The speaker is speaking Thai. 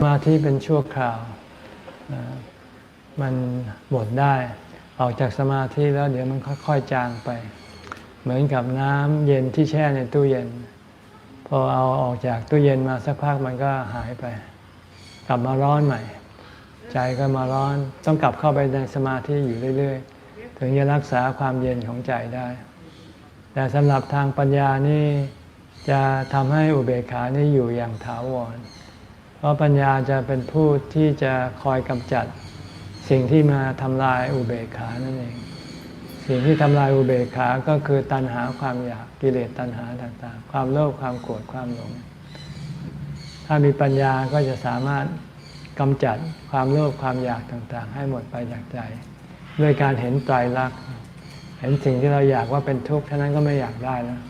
สมาธิเป็นชั่วคราว มันหมดได้ ออกจากสมาธิแล้วเดี๋ยวมันค่อยๆจางไป เหมือนกับน้ำเย็นที่แช่ในตู้เย็น พอเอาออกจากตู้เย็นมาสักพักมันก็หายไป กลับมาร้อนใหม่ ใจก็มาร้อนต้องกลับเข้าไปในสมาธิอยู่เรื่อยๆ ถึงจะรักษาความเย็นของใจได้ แต่สำหรับทางปัญญานี่จะทำให้อุเบกขานี่อยู่อย่างถาวร เพราะปัญญาจะเป็นผู้ที่จะคอยกำจัด สิ่งที่มาทำลายอุเบกขานั่นเอง สิ่งที่ทำลายอุเบกขาก็คือตัณหาความอยากกิเลสตัณหาต่างๆ ความโลภความโกรธความหลง ถ้ามีปัญญาก็จะสามารถกำจัดความโลภความอยากต่างๆ ให้หมดไปจากใจ ด้วยการเห็นไตรลักษณ์เห็นสิ่งที่เราอยากว่าเป็นทุกข์ท่านั้นก็ไม่อยากได้แล้ว